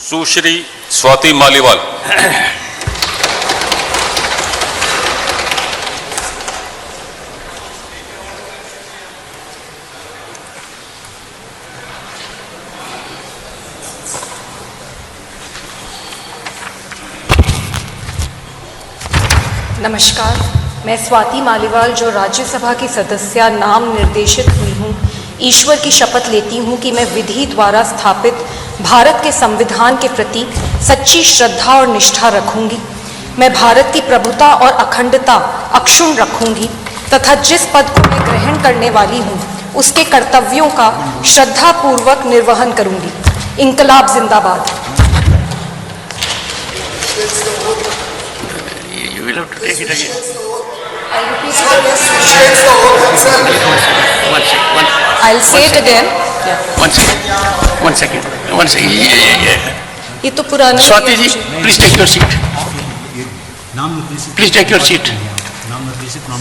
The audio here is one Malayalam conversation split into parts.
सुश्री स्वाति मालीवाल। नमस्कार। मैं स्वाति मालीवाल जो राज्यसभा की सदस्य, नाम निर्देशित हुई हूँ। ईश्वर की शपथ लेती हूँ कि मैं विधि द्वारा स्थापित भारत के संविधान के प्रति सच्ची श्रद्धा और निष्ठा रखूँगी मैं भारत की प्रभुता और अखंडता अक्षुण रखूँगी तथा जिस पद को मैं ग्रहण करने वाली हूँ उसके कर्तव्यों का श्रद्धापूर्वक निर्वहन करूँगी इनकलाब जिंदाबाद You will have to take it again. Shakes the oath himself. One second, one, I'll say it again. one second, one second, one second. Yeah, yeah, yeah. ये तो पुराना Swati ji, please take your seat. नाम निर्देशित Please take your seat. नाम निर्देशित नाम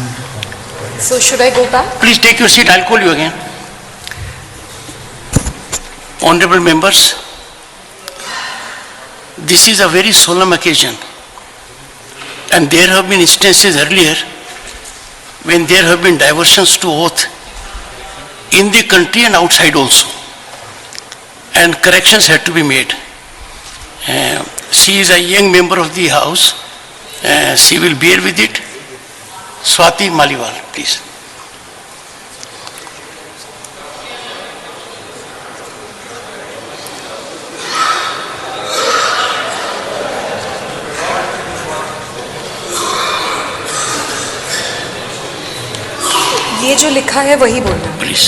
So should I go back? Please take your seat. I'll call you again. Honorable members, this is a very solemn occasion. And there have been instances earlier when there have been diversions to oath in the country and outside also. And corrections had to be made. Uh, She is a young member of the house. Uh, She will bear with it. Swati Maliwal, please. ये जो लिखा है वही बोलना Please.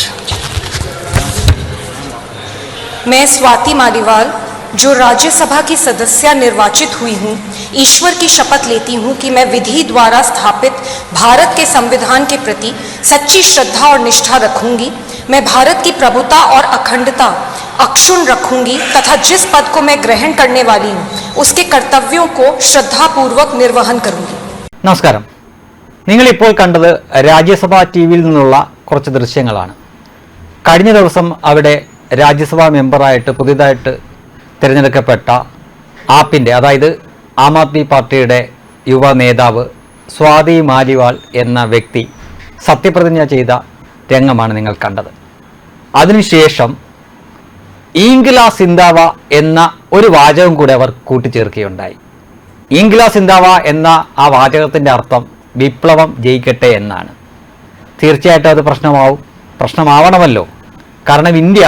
मैं स्वाति मालीवाल जो राज्यसभा की सदस्य निर्वाचित हुई हूँ ईश्वर की शपथ लेती हूँ कि मैं विधि द्वारा स्थापित भारत के संविधान के प्रति सच्ची श्रद्धा और निष्ठा रखूंगी मैं भारत की प्रभुता और अखंडता अक्षुण रखूंगी तथा जिस पद को मैं ग्रहण करने वाली हूँ उसके कर्तव्यों को श्रद्धापूर्वक निर्वहन करूंगी നമസ്കാരം നിങ്ങളിപ്പോൾ കണ്ടത് രാജ്യസഭാ ടി വിയിൽ നിന്നുള്ള കുറച്ച് ദൃശ്യങ്ങളാണ് കഴിഞ്ഞ ദിവസം അവിടെ രാജ്യസഭാ മെമ്പറായിട്ട് പുതിയതായിട്ട് തിരഞ്ഞെടുക്കപ്പെട്ട ആപ്പിന്റെ അതായത് ആം ആദ്മി പാർട്ടിയുടെ യുവ നേതാവ് സ്വാതി മാലിവാൾ എന്ന വ്യക്തി സത്യപ്രതിജ്ഞ ചെയ്ത രംഗമാണ് നിങ്ങൾ കണ്ടത്. അതിനുശേഷം ഈങ്കില സിന്താവ എന്ന ഒരു വാചകം കൂടെ അവർ കൂട്ടിച്ചേർക്കുകയുണ്ടായി. ഈങ്കില സിന്താവ എന്ന ആ വാചകത്തിന്റെ അർത്ഥം വിപ്ലവം ജയിക്കട്ടെ എന്നാണ്. തീർച്ചയായിട്ടും അത് പ്രശ്നമാവും പ്രശ്നമാവണമല്ലോ. കാരണം ഇന്ത്യ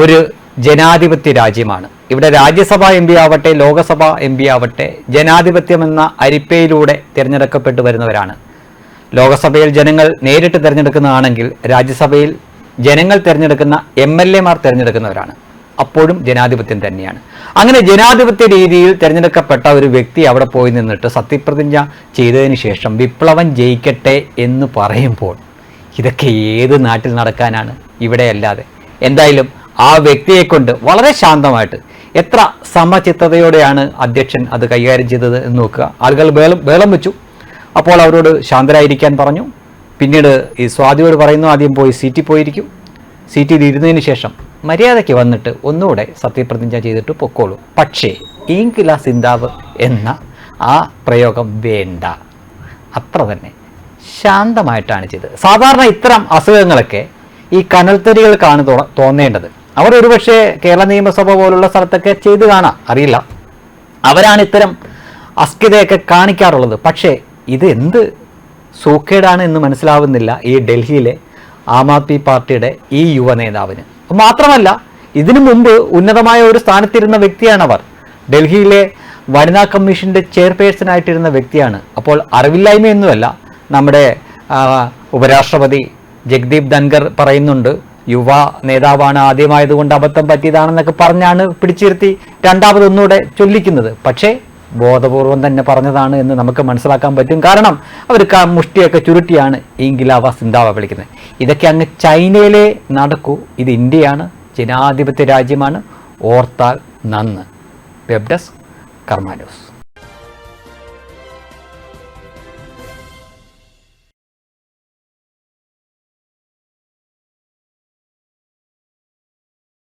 ഒരു ജനാധിപത്യ രാജ്യമാണ്. ഇവിടെ രാജ്യസഭ എം പി ആവട്ടെ ലോകസഭ എം പി ആവട്ടെ ജനാധിപത്യം എന്ന അരിപ്പയിലൂടെ തിരഞ്ഞെടുക്കപ്പെട്ടു വരുന്നവരാണ്. ലോകസഭയിൽ ജനങ്ങൾ നേരിട്ട് തിരഞ്ഞെടുക്കുന്നതാണെങ്കിൽ രാജ്യസഭയിൽ ജനങ്ങൾ തിരഞ്ഞെടുക്കുന്ന എം എൽ എമാർ തിരഞ്ഞെടുക്കുന്നവരാണ്. അപ്പോഴും ജനാധിപത്യം തന്നെയാണ്. അങ്ങനെ ജനാധിപത്യ രീതിയിൽ തിരഞ്ഞെടുക്കപ്പെട്ട ഒരു വ്യക്തി അവിടെ പോയി നിന്നിട്ട് സത്യപ്രതിജ്ഞ ചെയ്തതിന് ശേഷം വിപ്ലവം ജയിക്കട്ടെ എന്ന് പറയുമ്പോൾ ഇതൊക്കെ ഏത് നാട്ടിൽ നടക്കാനാണ്? ഇവിടെ അല്ലാതെ എന്തായാലും ആ വ്യക്തിയെ കൊണ്ട് വളരെ ശാന്തമായിട്ട് എത്ര സമചിത്തതയോടെയാണ് അധ്യക്ഷൻ അത് കൈകാര്യം ചെയ്തത് എന്ന് നോക്കുക. ആളുകൾ വേളം വേളം വെച്ചു. അപ്പോൾ അവരോട് ശാന്തരായിരിക്കാൻ പറഞ്ഞു. പിന്നീട് ഈ സ്വാതിയോട് പറയുന്നു ആദ്യം പോയി സീറ്റിൽ പോയിരിക്കും. സീറ്റിൽ ഇരുന്നതിന് ശേഷം മര്യാദയ്ക്ക് വന്നിട്ട് ഒന്നുകൂടെ സത്യപ്രതിജ്ഞ ചെയ്തിട്ട് പൊക്കോളൂ. പക്ഷേ ഈങ്കില സിന്താവ് എന്ന ആ പ്രയോഗം വേണ്ട. അത്ര തന്നെ ശാന്തമായിട്ടാണ് ചെയ്തത്. സാധാരണ ഇത്തരം അസുഖങ്ങളൊക്കെ ഈ കനൽത്തരികൾക്കാണ് തോന്നേണ്ടത്. അവർ ഒരുപക്ഷെ കേരള നിയമസഭ പോലുള്ള സ്ഥലത്തൊക്കെ ചെയ്തു കാണാം. അറിയില്ല. അവരാണ് ഇത്തരം അസ്ഥിതയൊക്കെ കാണിക്കാറുള്ളത്. പക്ഷേ ഇത് എന്ത് സൂക്കേടാണ് എന്ന് മനസ്സിലാവുന്നില്ല ഈ ഡൽഹിയിലെ ആം ആദ്മി പാർട്ടിയുടെ ഈ യുവ നേതാവിന്. മാത്രമല്ല ഇതിനു മുമ്പ് ഉന്നതമായ ഒരു സ്ഥാനത്തിരുന്ന വ്യക്തിയാണ് അവർ. ഡൽഹിയിലെ വനിതാ കമ്മീഷന്റെ ചെയർപേഴ്സൺ ആയിട്ടിരുന്ന വ്യക്തിയാണ്. അപ്പോൾ അറിവില്ലായ്മയൊന്നുമല്ല. നമ്മുടെ ഉപരാഷ്ട്രപതി ജഗ്ദീപ് ധൻഖർ പറയുന്നുണ്ട് യുവ നേതാവാണ് ആദ്യമായതുകൊണ്ട് അബദ്ധം പറ്റിയതാണെന്നൊക്കെ പറഞ്ഞാണ് പിടിച്ചിരുത്തി രണ്ടാമതൊന്നുകൂടെ ചൊല്ലിക്കുന്നത്. പക്ഷേ ബോധപൂർവം തന്നെ പറഞ്ഞതാണ് എന്ന് നമുക്ക് മനസ്സിലാക്കാൻ പറ്റും. കാരണം അവർ മുഷ്ടിയൊക്കെ ചുരുട്ടിയാണ് ഇങ്കിലാവ സിന്താവ വിളിക്കുന്നത്. ഇതൊക്കെ അങ്ങ് ചൈനയിലെ നടക്കൂ. ഇത് ഇന്ത്യയാണ്. ജനാധിപത്യ രാജ്യമാണ്. ഓർത്താൽ നന്ന്. Web desk Karma news.